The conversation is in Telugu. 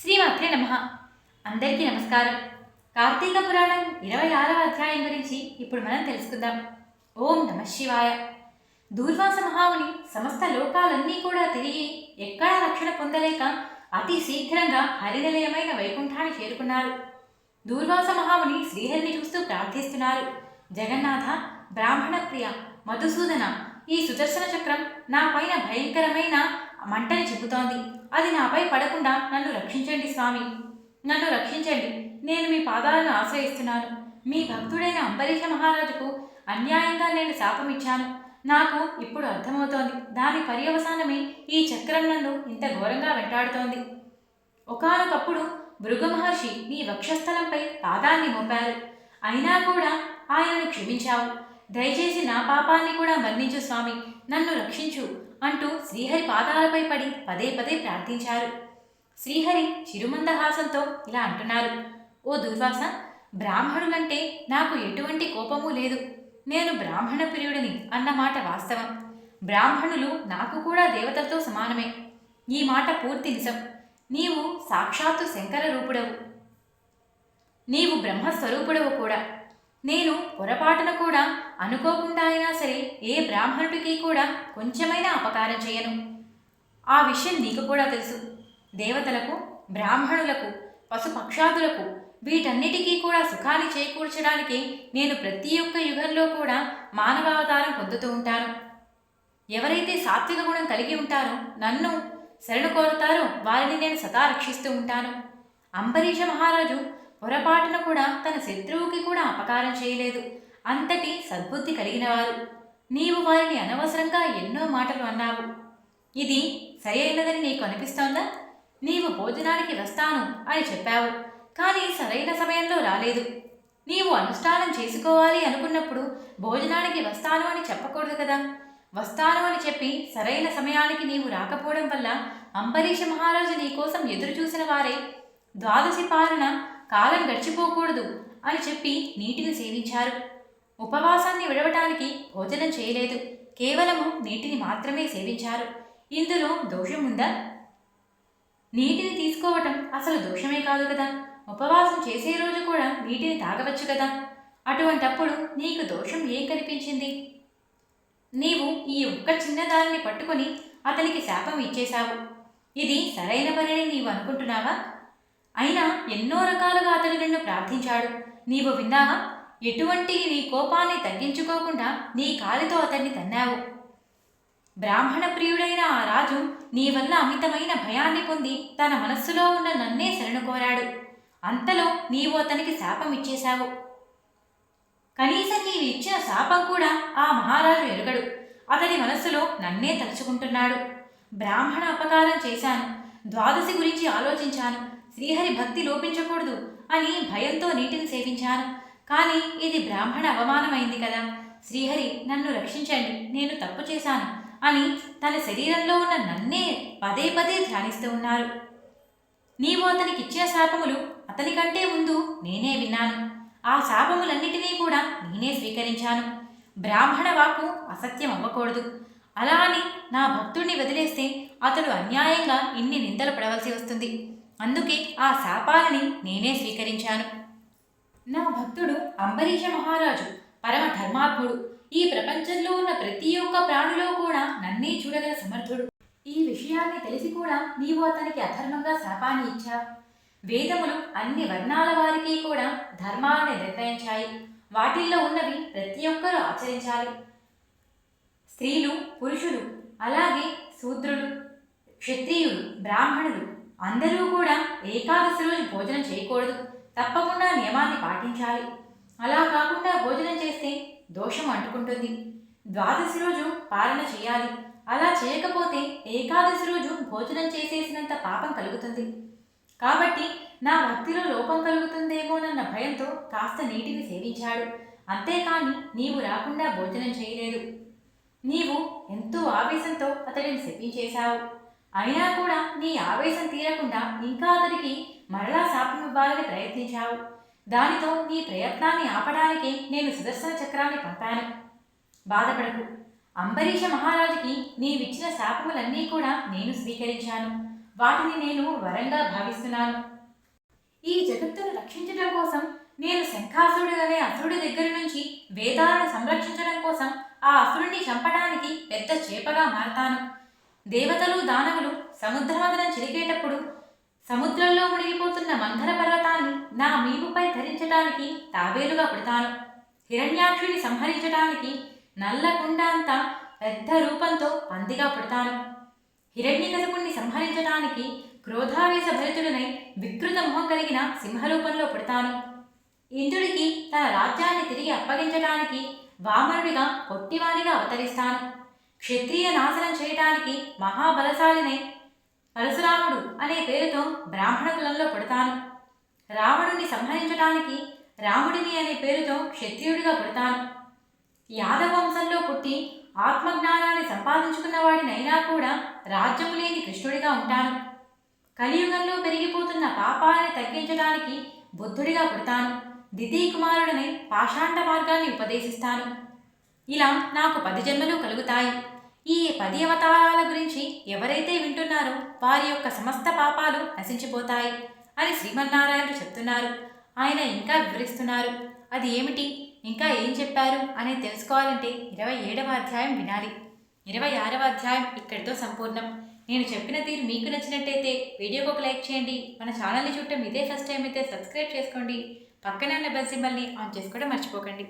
శ్రీమాత్రే నమ. అందరికీ నమస్కారం. కార్తీక పురాణం ఇరవై ఆరవ అధ్యాయం గురించి ఇప్పుడు మనం తెలుసుకుందాం. ఓం నమ శివాయ. దూర్వాస మహాముని సమస్త లోకాలన్నీ కూడా తిరిగి ఎక్కడా రక్షణ పొందలేక అతి శీఘ్రంగా హరినిలయమైన వైకుంఠాన్ని చేరుకున్నారు. దూర్వాస మహాముని శ్రీహరిని చూస్తూ ప్రార్థిస్తున్నారు. జగన్నాథ బ్రాహ్మణ ప్రియ మధుసూదన ఈ సుదర్శన చక్రం నా పైన భయంకరమైన మంటని చెబుతోంది. అది నాపై పడకుండా నన్ను రక్షించండి స్వామి. నన్ను రక్షించండి. నేను మీ పాదాలను ఆశ్రయిస్తున్నాను. మీ భక్తుడైన అంబరీష మహారాజుకు అన్యాయంగా నేను శాపమిచ్చాను. నాకు ఇప్పుడు అర్థమవుతోంది. దాని పర్యవసానమే ఈ చక్రం నన్ను ఇంత ఘోరంగా వెంటాడుతోంది. ఒకానొకప్పుడు భృగు మహర్షి నీ వక్షస్థలంపై పాదాన్ని మోపారు. అయినా కూడా ఆయనను క్షమించావు. దయచేసి నా పాపాన్ని కూడా మన్నించు స్వామి. నన్ను రక్షించు అంటూ శ్రీహరి పాదాలపై పడి పదే పదే ప్రార్థించారు. శ్రీహరి చిరుమందహాసంతో ఇలా అంటున్నారు. ఓ దుర్వాస బ్రాహ్మణులంటే నాకు ఎటువంటి కోపము లేదు. నేను బ్రాహ్మణ ప్రియుడిని అన్నమాట వాస్తవం. బ్రాహ్మణులు నాకు కూడా దేవతలతో సమానమే. ఈ మాట పూర్తి నిజం. నీవు సాక్షాత్తు శంకర రూపుడవు. నీవు బ్రహ్మస్వరూపుడవు కూడా. నేను పొరపాటున కూడా అనుకోకుండా అయినా సరే ఏ బ్రాహ్మణుడికి కూడా కొంచెమైనా అపకారం చేయను. ఆ విషయం నీకు కూడా తెలుసు. దేవతలకు బ్రాహ్మణులకు పశుపక్షాదులకు వీటన్నిటికీ కూడా సుఖాన్ని చేకూర్చడానికి నేను ప్రతి ఒక్క యుగంలో కూడా మానవావతారం పొందుతూ ఉంటాను. ఎవరైతే సాత్విక గుణం కలిగి ఉంటారో నన్ను శరణు కోరుతారో వారిని నేను సదా రక్షిస్తూ ఉంటాను. అంబరీష మహారాజు పొరపాటున కూడా తన శత్రువుకి కూడా అపకారం చేయలేదు. అంతటి సద్బుద్ధి కలిగినవారు నీవు వారిని అనవసరంగా ఎన్నో మాటలు అన్నావు. ఇది సరైనదని నీకు అనిపిస్తోందా? నీవు భోజనానికి వస్తాను అని చెప్పావు కానీ సరైన సమయంలో రాలేదు. నీవు అనుష్ఠానం చేసుకోవాలి అనుకున్నప్పుడు భోజనానికి వస్తాను అని చెప్పకూడదు కదా. వస్తాను అని చెప్పి సరైన సమయానికి నీవు రాకపోవడం వల్ల అంబరీష మహారాజు నీ కోసం ఎదురు చూసిన వారే ద్వాదశి పాలన కాలం గడిచిపోకూడదు అని చెప్పి నీటిని సేవించారు. ఉపవాసాన్ని విడవటానికి భోజనం చేయలేదు. కేవలము నీటిని మాత్రమే సేవించారు. ఇందులో దోషం ఉందా? నీటిని తీసుకోవటం అసలు దోషమే కాదు కదా. ఉపవాసం చేసే రోజు కూడా నీటిని తాగవచ్చు కదా. అటువంటప్పుడు నీకు దోషం ఏం కనిపించింది? నీవు ఈ ఒక్క చిన్నదానిని పట్టుకొని అతనికి శాపం ఇచ్చేశావు. ఇది సరైన పనిని నీవు అనుకుంటున్నావా? అయినా ఎన్నో రకాలుగా అతడు నిన్ను ప్రార్థించాడు. నీవు విన్నావా? ఎటువంటి నీ కోపాన్ని తగ్గించుకోకుండా నీ కాలితో అతన్ని తన్నావు. బ్రాహ్మణ ప్రియుడైన ఆ రాజు నీ వల్ల అమితమైన భయాన్ని పొంది తన మనస్సులో ఉన్న నన్నే శరణు కోరాడు అంతలో నీవు అతనికి శాపం ఇచ్చేశావు కనీసం నీవు ఇచ్చిన శాపం కూడా ఆ మహారాజు ఎరుగడు. అతని మనస్సులో నన్నే తలుచుకుంటున్నాడు. బ్రాహ్మణ అపకారం చేశాను. ద్వాదశి గురించి ఆలోచించాను. శ్రీహరి భక్తి లోపించకూడదు అని భయంతో నీటిని సేవించాను. కానీ ఇది బ్రాహ్మణ అవమానమైంది కదా. శ్రీహరి నన్ను రక్షించండి. నేను తప్పు చేశాను అని తన శరీరంలో ఉన్న నన్నే పదే పదే ధ్యానిస్తూ ఉన్నారు. నీవు అతనికి ఇచ్చే శాపములు అతని కంటే ముందు నేనే విన్నాను. ఆ శాపములన్నిటినీ కూడా నేనే స్వీకరించాను. బ్రాహ్మణ వాక్కు అసత్యం అవ్వకూడదు. అలా అని నా భక్తుడిని వదిలేస్తే అతడు అన్యాయంగా ఇన్ని నిందలు పడవలసి వస్తుంది. అందుకే ఆ శాపాలని నేనే స్వీకరించాను. నా భక్తుడు అంబరీష మహారాజు పరమ ధర్మాత్ముడు. ఈ ప్రపంచంలో ఉన్న ప్రతి ఒక్క ప్రాణిలో కూడా నన్నే చూడగల సమర్థుడు. ఈ విషయాన్ని తెలిసి కూడా నీవు అతనికి అధర్మంగా శాపాన్ని ఇచ్చావు. వేదములు అన్ని వర్ణాల వారికి కూడా ధర్మాలను నిర్ణయించాయి. వాటిల్లో ఉన్నవి ప్రతి ఒక్కరూ ఆచరించాలి. స్త్రీలు పురుషులు అలాగే శూద్రులు క్షత్రియులు బ్రాహ్మణులు అందరూ కూడా ఏకాదశి రోజు భోజనం చేయకూడదు. తప్పకుండా నియమాన్ని పాటించాలి. అలా కాకుండా భోజనం చేస్తే దోషం అంటుకుంటుంది. ద్వాదశి రోజు పాలన చేయాలి. అలా చేయకపోతే ఏకాదశి రోజు భోజనం చేసేసినంత పాపం కలుగుతుంది. కాబట్టి నా భక్తిలో లోపం కలుగుతుందేమోనన్న భయంతో కాస్త నీటిని సేవించాడు. అంతేకాని నీవు రాకుండా భోజనం చేయలేదు. నీవు ఎంతో ఆవేశంతో అతడిని శపించేశావు. అయినా కూడా నీ ఆవేశం తీరకుండా ఇంకా అతడికి మరలా శాపం ఇవ్వాలని ప్రయత్నించావు. దానితో నీ ప్రయత్నాన్ని ఆపడానికి నేను సుదర్శన చక్రాన్ని పంపాను. బాధపడకు. అంబరీష మహారాజుకి నీవిచ్చిన శాపములన్నీ కూడా నేను స్వీకరించాను. వాటిని నేను వరంగా భావిస్తున్నాను. ఈ జగత్తును రక్షించడం కోసం నేను శంఖాసురుడు అనే అసురుడి దగ్గర నుంచి వేదాలను సంరక్షించడం కోసం ఆ అసురుణ్ణి చంపడానికి పెద్ద చేపగా మారతాను. దేవతలు దానవులు సముద్రమదనం చిరిగేటప్పుడు సముద్రంలో మునిగిపోతున్న మంథర పర్వతాన్ని నా మీపుపై ధరించడానికి తాబేలుగా పుడతాను. హిరణ్యాక్షుని సంహరించడానికి నల్ల కుండ అంతా పెద్ద రూపంతో పందిగా పుడతాను. హిరణ్యకశపుణ్ణి సంహరించడానికి క్రోధావేశ భరితుడనై వికృత మొహం కలిగిన సింహరూపంలో పుడతాను. ఇంద్రుడికి తన రాజ్యాన్ని తిరిగి అప్పగించడానికి వామనుడిగా కొట్టివారిగా అవతరిస్తాను. క్షత్రియ నాశనం చేయటానికి మహాబలశాలినై. పరశురాముడు అనే పేరుతో బ్రాహ్మణ కులంలో పుడతాను. రావణుని సంహరించడానికి రాముడిని అనే పేరుతో క్షత్రియుడిగా పుడతాను. యాదవ వంశంలో పుట్టి ఆత్మజ్ఞానాన్ని సంపాదించుకున్న వాడినైనా కూడా రాజ్యము లేని కృష్ణుడిగా ఉంటాను. కలియుగంలో పెరిగిపోతున్న పాపాన్ని తగ్గించడానికి బుద్ధుడిగా పుడతాను. కుమారుడని పాషాండ మార్గాన్ని ఉపదేశిస్తాను. ఇలా నాకు పది జన్మలు కలుగుతాయి. ఈ పది అవతారాల గురించి ఎవరైతే వింటున్నారో వారి యొక్క సమస్త పాపాలు నశించిపోతాయి అని శ్రీమన్నారాయణుడు చెప్తున్నారు. ఆయన ఇంకా వివరిస్తున్నారు. అది ఏమిటి? ఇంకా ఏం చెప్పారు? అనేది తెలుసుకోవాలంటే ఇరవై ఏడవ అధ్యాయం వినాలి. ఇరవై ఆరవ అధ్యాయం ఇక్కడితో సంపూర్ణం. నేను చెప్పిన తీరు మీకు నచ్చినట్టయితే వీడియోకి ఒక లైక్ చేయండి. మన ఛానల్ని చూడటం ఇదే ఫస్ట్ టైం అయితే సబ్స్క్రైబ్ చేసుకోండి. పక్కనే ఉన్న బెల్ సింబల్ని ఆన్ చేసుకోవడం మర్చిపోకండి.